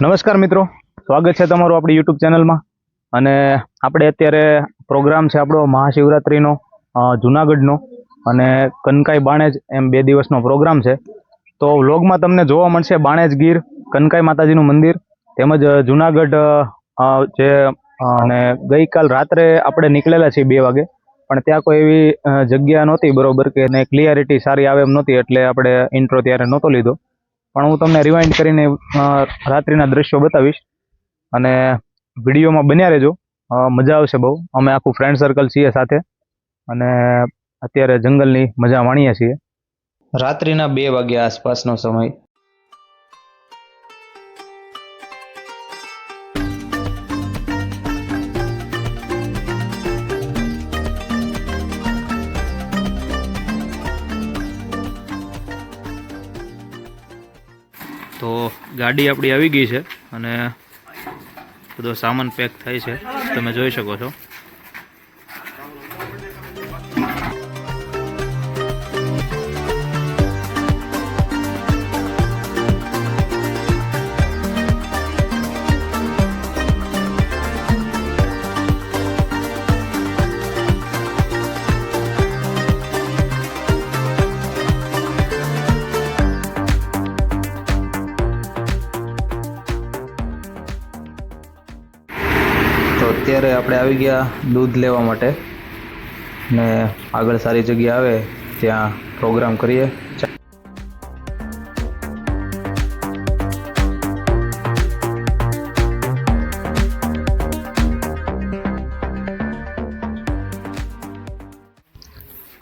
નમસ્કાર મિત્રો. સ્વાગત છે તમારું આપણી યુટ્યુબ ચેનલમાં. અને આપણે અત્યારે પ્રોગ્રામ છે આપણો મહાશિવરાત્રિનો જુનાગઢનો અને કનકાઈ બાણેજ એમ બે દિવસનો પ્રોગ્રામ છે. તો વ્લોગમાં તમને જોવા મળશે બાણેજ ગીર, કનકાઈ માતાજીનું મંદિર તેમજ જુનાગઢ જે અને ગઈકાલ રાત્રે આપણે નીકળેલા છીએ બે વાગે. પણ ત્યાં કોઈ એવી જગ્યા નહોતી બરોબર કે એને ક્લિયરિટી સારી આવે એમ નહોતી એટલે આપણે ઇન્ટ્રો ત્યારે નહોતો લીધો. પણ હું તમને રિવાઇન્ડ કરીને રાત્રિના દ્રશ્યો બતાવીશ. અને વિડીયોમાં બન્યા રહેજો. મજા આવશે બહુ. અમે આખું ફ્રેન્ડ સર્કલ છીએ સાથે. અને અત્યારે જંગલની મજા માણીએ છીએ. રાત્રિના બે વાગ્યા આસપાસનો સમય. તો ગાડી આપણી આવી ગઈ છે અને બધો સામાન પેક થાય છે. તમે જોઈ શકો છો. અત્યારે આપણે આવી ગયા દૂધ લેવા માટે ને આગળ સારી જગ્યા આવે, ત્યાં પ્રોગ્રામ કરીએ.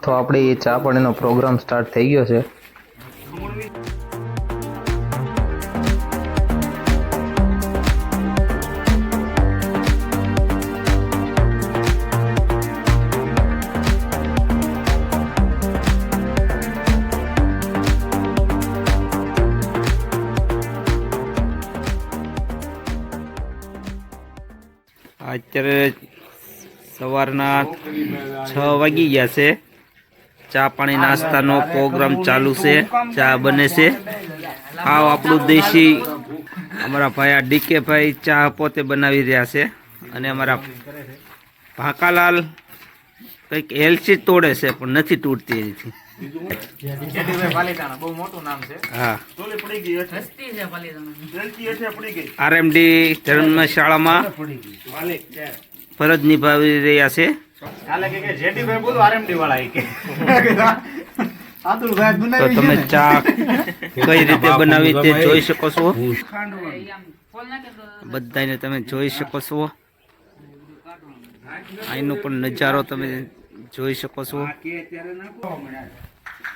તો આપણે એ ચા પાણીનો પ્રોગ્રામ સ્ટાર્ટ થઈ ગયો છે. અત્યારે સવારના છ વાગી ગયા છે. ચા પાણી નાસ્તાનો પ્રોગ્રામ ચાલુ છે. ચા બને છે. આવ આપણું દેશી અમારા ભાઈ આ ડીકે ભાઈ ચા પોતે બનાવી રહ્યા છે. અને અમારા ભાકાલાલ કંઈક એલસી તોડે છે, પણ નથી તૂટતી એથી આરએમડી ધર્મશાળામાં ફરજ નિભાવી રહ્યા છે. તો તમે ચા કઈ રીતે બનાવી તે જોઈ શકો છો? બધાને તમે જોઈ શકો છો. અહીંનો પણ નજારો તમે જોઈ શકો છો.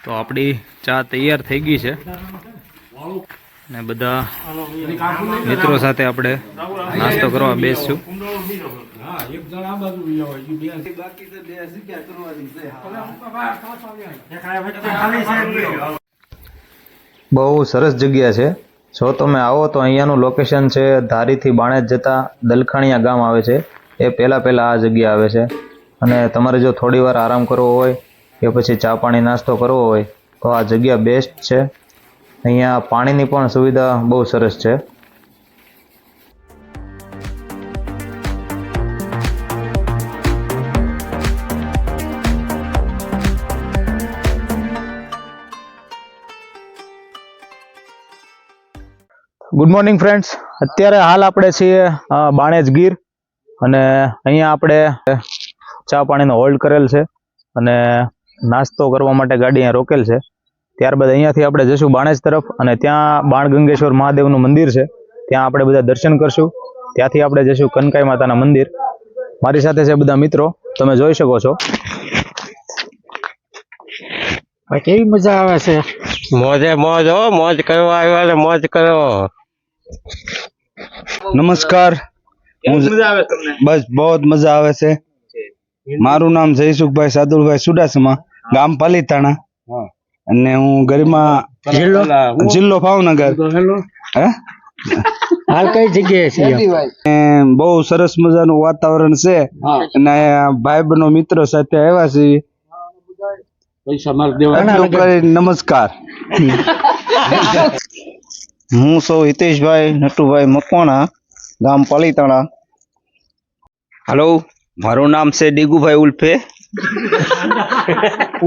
તો આપણી ચા તૈયાર થઈ ગઈ છે. ને બધા મિત્રો સાથે આપણે નાસ્તો કરવા બેસશું. બહુ સરસ જગ્યા છે. જો તમે આવો તો અહીંયાનું લોકેશન છે ધારીથી બાણેજ જતા દલખાણીયા ગામ આવે છે. એ પહેલાં પહેલાં આ જગ્યા આવે છે. અને તમારે જો થોડી વાર આરામ કરવો હોય, કે પછી ચા પાણી નાસ્તો કરવો હોય, તો આ જગ્યા બેસ્ટ છે. અહીંયા પાણીની પણ સુવિધા બહુ સરસ છે. ગુડ મોર્નિંગ ફ્રેન્ડ્સ અત્યારે હાલ આપણે છીએ બાણેજ ગીર અને અહીંયા આપણે ચા પાણીનો હોલ્ડ કરેલ છે અને નાસ્તો કરવા માટે ગાડી અહીંયા રોકેલ છે. ત્યારબાદ અહીંયાથી આપણે જઈશું બાણેજ તરફ અને ત્યાં બાણગંગેશ્વર મહાદેવનું મંદિર છે. ત્યાં આપણે બધા દર્શન કરશું. ત્યાંથી આપણે જઈશું કનકાઈ માતાના મંદિર. મારી સાથે છે બધા મિત્રો. તમે જોઈ શકો છો. કેવી મજા આવે છે? મોજે મોજ હો મોજ કરવા આવ્યો એટલે મોજ કરો. નમસ્કાર. હું બસ બહુ મજા આવે છે. મારું નામ જયસુખભાઈ સાદુલભાઈ સુડાસમા ગામ પાલીતાણા. અને હું ગરિમા જિલ્લો? જિલ્લો ભાવનગર. હે? હાલ કઈ જગ્યાએ છે બહુ સરસ મજાનું વાતાવરણ છે. અને ભાઈ બનો મિત્રો સાથે આવ્યા છીએ. પૈસા માર દેવા એટલું કરી નમસ્કાર. હું સૌ હિતેશભાઈ નટુભાઈ મકવાણા ગામ પાલીતાણા. હલો મારું નામ છે ડીગુભાઈ ઉલ્ફે.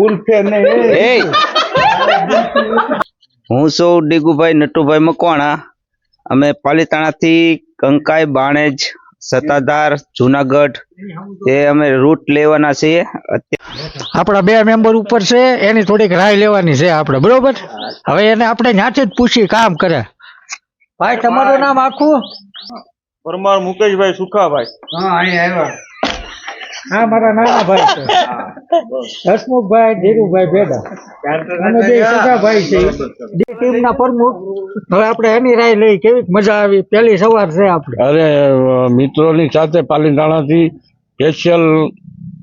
ઉલ્ફે એ હું છું ડીગુભાઈ નટુભાઈ મકવાણા. અમે પાલીતાણાથી કંકાઈ બાણેજ સત્તાધાર જુનાગઢ એ અમે રૂટ લેવાના છીએ. આપણા બે મેમ્બર ઉપર છે એની થોડીક રાય લેવાની છે આપણે બરોબર? હવે એને આપણે ન્યાથી જ પૂછી કામ કરે. ભાઈ તમારું નામ આખું? પરમાર મુકેશભાઈ સુખાભાઈ. હા મારા નાના ભાઈ છે. હસમુખભાઈ, ધીરુભાઈ ભેડા અમે બે સગા ભાઈ છે જે લઈ કેવી મજા આવી? મિત્રોની સાથે પાલીતાણાથી સ્પેશિયલ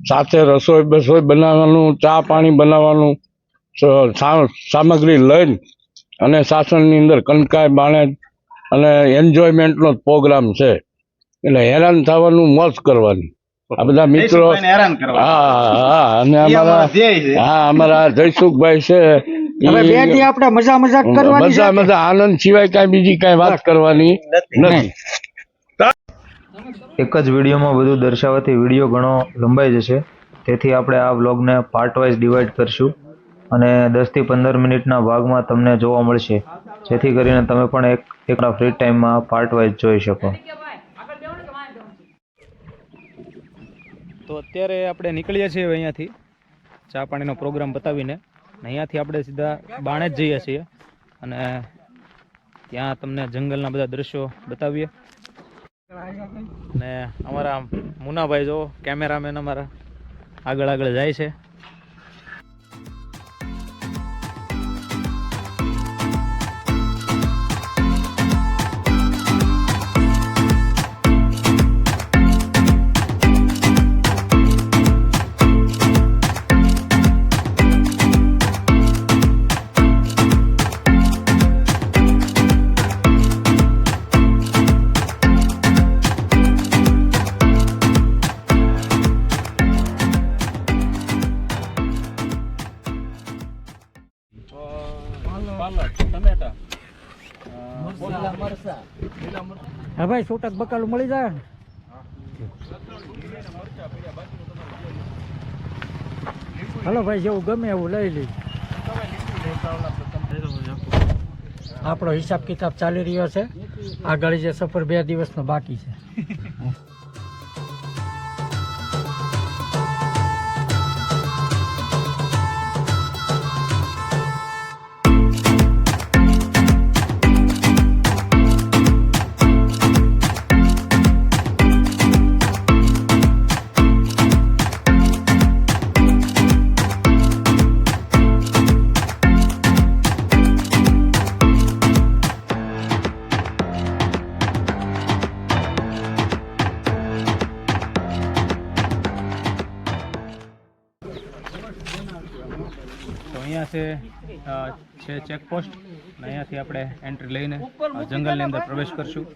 સાથે રસોઈ બસોઈ બનાવવાનું, ચા પાણી બનાવવાનું સામગ્રી લઈને અને સાસણની અંદર કનકાય બાણે અને એન્જોયમેન્ટનો નો પ્રોગ્રામ છે. એટલે હેરાન થવાનું, મોજ કરવાની. આ બધા મિત્રો હા હા અને અમારા હા અમારા જયસુખભાઈ છે. ઈ- હવે બે દી આપણે મજા મજાક કરવાની મજા મજા આનંદ સિવાય કાંઈ બીજી કાંઈ વાત કરવાની નથી. એક જ વિડીયોમાં બધું દર્શાવવાથી વીડિયો ઘણો લંબાઈ જશે. તેથી આપણે આ વ્લોગને પાર્ટ વાઇઝ ડિવાઈડ કરશું અને દસથી પંદર મિનિટના ભાગમાં તમને જોવા મળશે. જેથી કરીને તમે પણ એક એકના ફ્રી ટાઈમમાં પાર્ટ વાઇઝ જોઈ શકો. તો અત્યારે આપણે નીકળીએ છીએ અહીંયાથી. ચા પાણીનો પ્રોગ્રામ બતાવીને. અહીંયાથી આપણે સીધા બાણે જ જઈએ છીએ. અને ત્યાં તમને જંગલના બધા દ્રશ્યો બતાવીએ. ને અમારા મુનાભાઈ જો કેમેરામેન અમારા આગળ આગળ જાય છે. ભાઈ છૂટક બકાલું મળી જાય ને. હલો ભાઈ, જેવું ગમે એવું લઈ લઈ આપણો હિસાબ કિતાબ ચાલી રહ્યો છે. આગળ જે સફર બે દિવસનો બાકી છે. તો અહીંયા છે છે ચેકપોસ્ટ અને અહીંયાથી આપણે એન્ટ્રી લઈને જંગલની અંદર પ્રવેશ કરશું.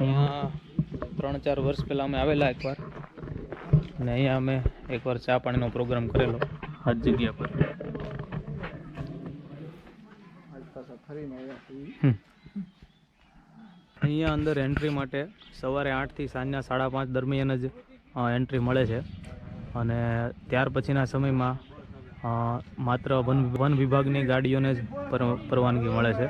અહીંયા ત્રણ ચાર વર્ષ પહેલાં અમે આવેલા એકવાર. અને અહીંયા અમે એકવાર ચા પાણીનો પ્રોગ્રામ કરેલો. આ જગ્યા પર. અહીંયા અંદર એન્ટ્રી માટે સવારે આઠથી સાંજના સાડા પાંચ દરમિયાન જ એન્ટ્રી મળે છે. અને ત્યાર પછીના સમયમાં માત્ર વન વન વિભાગની ગાડીઓને જ પર- પરવાનગી મળે છે.